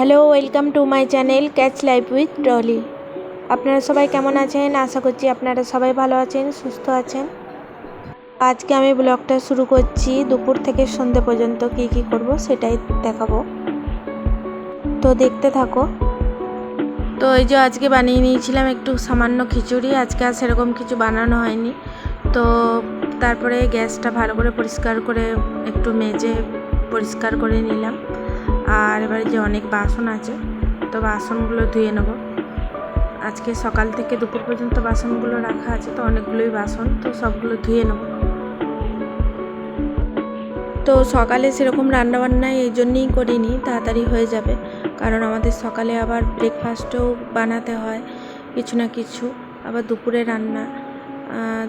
Hello, welcome to my channel catch life with Dolly. আপনারা সবাই কেমন আছেন? আশা করছি আপনারা সবাই ভালো আছেন, সুস্থ আছেন। আজকে আমি ব্লগটা শুরু করছি দুপুর থেকে সন্ধে পর্যন্ত কি কি করব সেটাই দেখাবো। তো দেখতে থাকো। তো এই যে আজকে বানিয়ে নিয়েছিলাম একটু সামান্য খিচুড়ি, আজকে আর সেরকম কিছু বানানো হয়নি। তো তারপরে গ্যাসটা ভালো করে পরিষ্কার করে একটু মেজে পরিষ্কার করে নিলাম। আর এবারে যে অনেক বাসন আছে, তো বাসনগুলো ধুয়ে নেব। আজকে সকাল থেকে দুপুর পর্যন্ত বাসনগুলো রাখা আছে, তো অনেকগুলোই বাসন, তো সবগুলো ধুয়ে নেব। তো সকালে সেরকম রান্নাবান্না এই জন্যই করিনি, তাড়াতাড়ি হয়ে যাবে। কারণ আমাদের সকালে আবার ব্রেকফাস্টও বানাতে হয়, কিছু না কিছু। আবার দুপুরে রান্না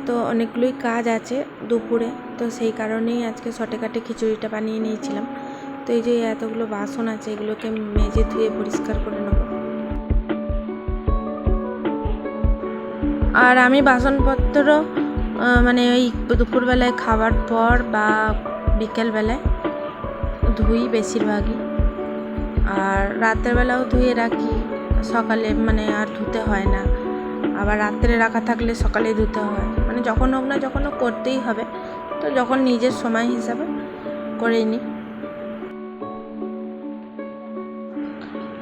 তো অনেকগুলোই কাজ আছে দুপুরে। তো সেই কারণেই আজকে শর্টে কাটে খিচুড়িটা বানিয়ে নিয়েছিলাম। তো এই যে এতগুলো বাসন আছে, এগুলোকে মেজে ধুয়ে পরিষ্কার করে নেব। আর আমি বাসনপত্র মানে ওই দুপুরবেলায় খাবার পর বা বিকেলবেলায় ধুই বেশিরভাগই। আর রাতের বেলাও ধুয়ে রাখি, সকালে মানে আর ধুতে হয় না। আবার রাত্রে রাখা থাকলে সকালে ধুতে হয়। মানে যখন হোক না যখন করতেই হবে। তো যখন নিজের সময় হিসাবে করে নিই।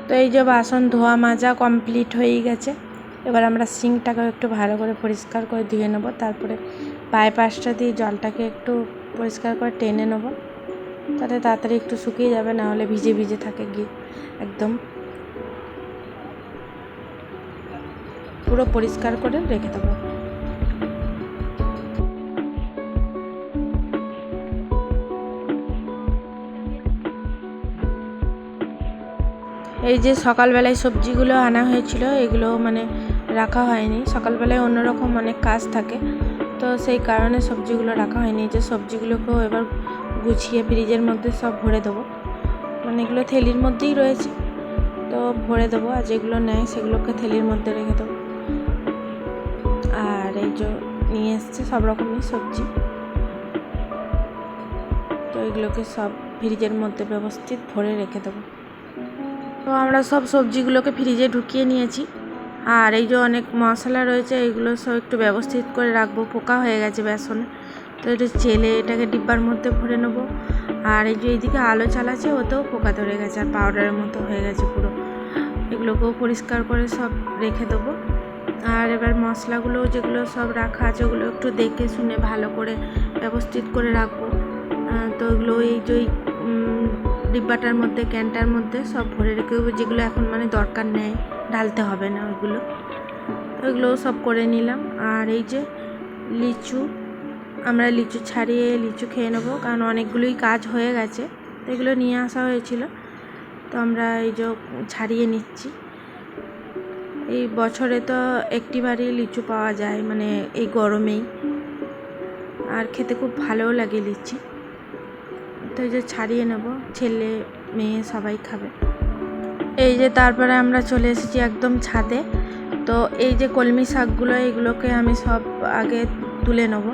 তো এই যে বাসন ধোয়া মাজা কমপ্লিট হয়েই গেছে। এবার আমরা সিঙ্কটাকে একটু ভালো করে পরিষ্কার করে ধুয়ে নেব। তারপরে পাইপাসটা দিয়ে জলটাকে একটু পরিষ্কার করে টেনে নেব। তাতে তাড়াতাড়ি একটু শুকিয়ে যাবে, না হলে ভিজে ভিজে থাকে গিয়ে একদম। পুরো পরিষ্কার করে রেখে দেবো। এই যে সকালবেলায় সবজিগুলো আনা হয়েছিল এগুলো মানে রাখা হয়নি। সকালবেলায় অন্যরকম অনেক কাজ থাকে, তো সেই কারণে সবজিগুলো রাখা হয়নি। যে সবজিগুলোকেও এবার গুছিয়ে ফ্রিজের মধ্যে সব ভরে দেবো। মানে এগুলো থেলির মধ্যেই রয়েছে, তো ভরে দেবো। আর যেগুলো নেয় সেগুলোকে থেলির মধ্যে রেখে দেবো। আর এই যে নিয়ে এসছে সব রকমই সবজি। তো এগুলোকে সব ফ্রিজের মধ্যে ব্যবস্থিত ভরে রেখে দেবো। তো আমরা সব সবজিগুলোকে ফ্রিজে ঢুকিয়ে নিয়েছি। আর এই যে অনেক মশলা রয়েছে, এগুলো সব একটু ব্যবস্থিত করে রাখব। পোকা হয়ে গেছে বেসনে। তো একটু চেলে এটাকে ডিব্বার মধ্যে ভরে নেব। আর এই যে এইদিকে আলো চালাচ্ছে, ওতেও পোকা ধরে গেছে আর পাউডারের মতো হয়ে গেছে পুরো। এগুলোকেও পরিষ্কার করে সব রেখে দেবো। আর এবার মশলাগুলো যেগুলো সব রাখা আছে, ওগুলো একটু দেখে শুনে ভালো করে ব্যবস্থিত করে রাখব। তো ওগুলো এই যে ডিব্বাটার মধ্যে, ক্যানটার মধ্যে সব ভরে রেখে যেগুলো এখন মানে দরকার নেই, ঢালতে হবে না ওইগুলো। তো ওইগুলোও সব করে নিলাম। আর এই যে লিচু, আমরা লিচু ছাড়িয়ে লিচু খেয়ে নেব, কারণ অনেকগুলোই কাজ হয়ে গেছে। তো এগুলো নিয়ে আসা হয়েছিল। তো আমরা এই যে ছাড়িয়ে নিচ্ছি। এই বছরে তো একটিবারই লিচু পাওয়া যায় মানে এই গরমেই। আর খেতে খুব ভালোও লাগে লিচি। তো এই যে ছাড়িয়ে নেব, ছেলে, মেয়ে সবাই খাবে। এই যে তারপরে আমরা চলে এসেছি একদম ছাদে। তো এই যে কলমি শাকগুলো, এগুলোকে আমি সব আগে তুলে নেব।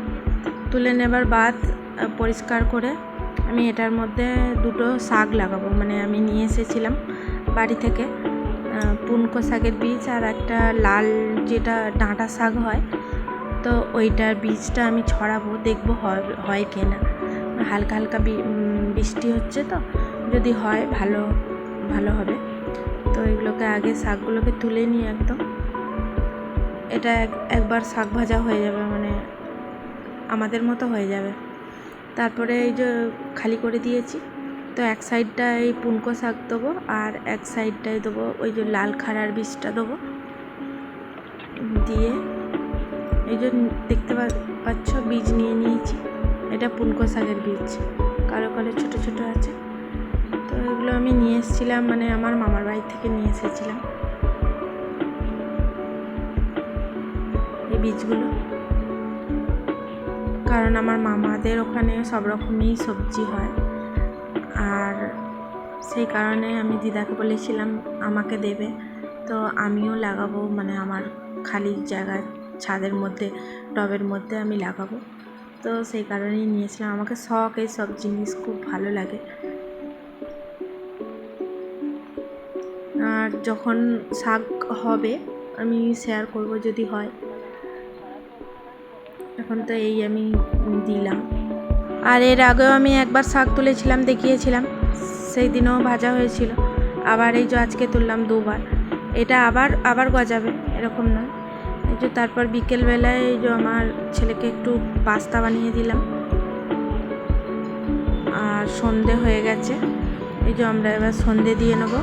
তুলে নেবার বাদ পরিষ্কার করে আমি এটার মধ্যে দুটো শাক লাগাবো। মানে আমি নিয়ে এসেছিলাম বাড়ি থেকে পুনকো শাকের বীজ আর একটা লাল যেটা ডাঁটা শাক হয়, তো ওইটার বীজটা আমি ছড়াবো, দেখব হয় কি না হালকা হালকা বৃষ্টি হচ্ছে তো। যদি হয়, ভালো ভালো হবে। তো এগুলোকে আগে শাকগুলোকে তুলে নিয়ে একদম। এটা এক- একবার শাক ভাজা হয়ে যাবে মানে আমাদের মতো হয়ে যাবে। তারপরে এই যে খালি করে দিয়েছি, তো এক সাইডটায় পুনকো শাক দেবো আর এক সাইডটায় দেবো ওই যে লাল খাড়ার বীজটা দেবো। দিয়ে এই যে দেখতে পাচ্ছ, বীজ নিয়ে নিয়েছি। এটা পুনকো শাকের বীজ কালো কালো, ছোটো ছোটো আছে। তো এগুলো আমি নিয়ে এসেছিলাম মানে আমার মামার বাড়ি থেকে নিয়ে এসেছিলাম। এই বীজগুলো কারণ আমার মামাদের ওখানে সব রকমই সবজি হয়। আর সেই কারণে আমি দিদাকে বলেছিলাম, আমাকে দেবে। তো আমিও লাগাবো মানে আমার খালি জায়গা ছাদের মধ্যে, টবের মধ্যে আমি লাগাবো। তো সেই কারণেই নিয়েছিলাম। আমাকে শখ এই সব জিনিস খুব ভালো লাগে। আর যখন শাক হবে, আমি শেয়ার করব যদি হয়। এখন তো এই আমি দিলাম। আর এর আগেও আমি একবার শাক তুলেছিলাম, দেখিয়েছিলাম। সেই দিনও ভাজা হয়েছিল। আবার এই যে আজকে তুললাম দুবার। এটা আবার আবার গজাবে, এরকম নয়। যে তারপর বিকেলবেলায় এই যে আমার ছেলেকে একটু পাস্তা বানিয়ে দিলাম। আর সন্ধে হয়ে গেছে। এই যে আমরা এবার সন্ধে দিয়ে নেব।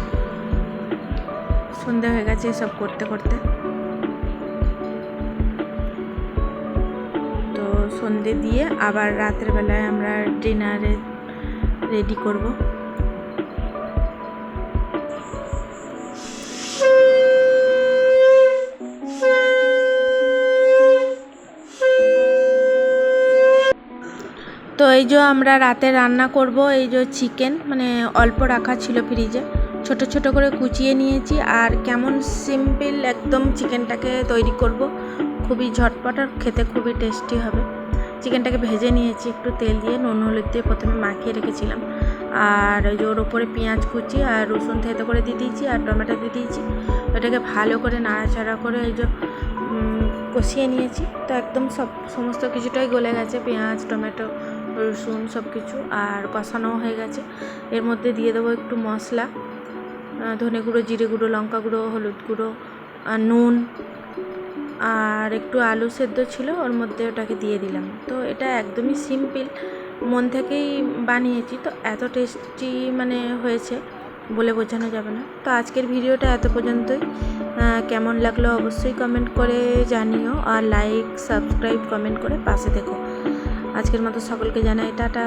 সন্ধে হয়ে গেছে এসব করতে করতে। তো সন্ধে দিয়ে আবার রাতের বেলায় আমরা ডিনারে রেডি করব। তো এই যে আমরা রাতে রান্না করব, এই যে চিকেন মানে অল্প রাখা ছিল ফ্রিজে ছোট ছোট করে কুচিয়ে নিয়েছি আর কেমন সিম্পল একদম চিকেনটাকে তৈরি করব। খুবই ঝটপট আর খেতে খুবই টেস্টি হবে। চিকেনটাকে ভেজে নিয়েছি, একটু তেল দিয়ে, নুন, হলুদ দিয়ে প্রথমে মাখিয়ে রেখেছিলাম। আর ওই যে ওর ওপরে পেঁয়াজ কুচি আর রসুন থেতো করে দিয়ে দিয়েছি আর টমেটো দিয়ে দিয়েছি। ওটাকে ভালো করে নাড়াচাড়া করে এই যে কষিয়ে নিয়েছি। তো একদম সব, সমস্ত কিছুটাই গলে গেছে, পেঁয়াজ, টমেটো রসুন সব কিছু আর কষানো হয়ে গেছে। এর মধ্যে দিয়ে দেবো একটু মশলা ধনে গুঁড়ো, জিরে গুঁড়ো, লঙ্কা গুঁড়ো, হলুদ গুঁড়ো, আর নুন, আর একটু আলু সেদ্ধ ছিল, ওর মধ্যে ওটাকে দিয়ে দিলাম। তো এটা একদমই সিম্পল, মন থেকেই বানিয়েছি, তো এত টেস্টি মানে হয়েছে বলে বোঝানো যাবে না। তো আজকের ভিডিওটা এত পর্যন্তই। কেমন লাগল অবশ্যই কমেন্ট করে জানিও, আর লাইক, সাবস্ক্রাইব, কমেন্ট করে পাশে দেখো আজকের মতো সকলকে জানাই টাটা।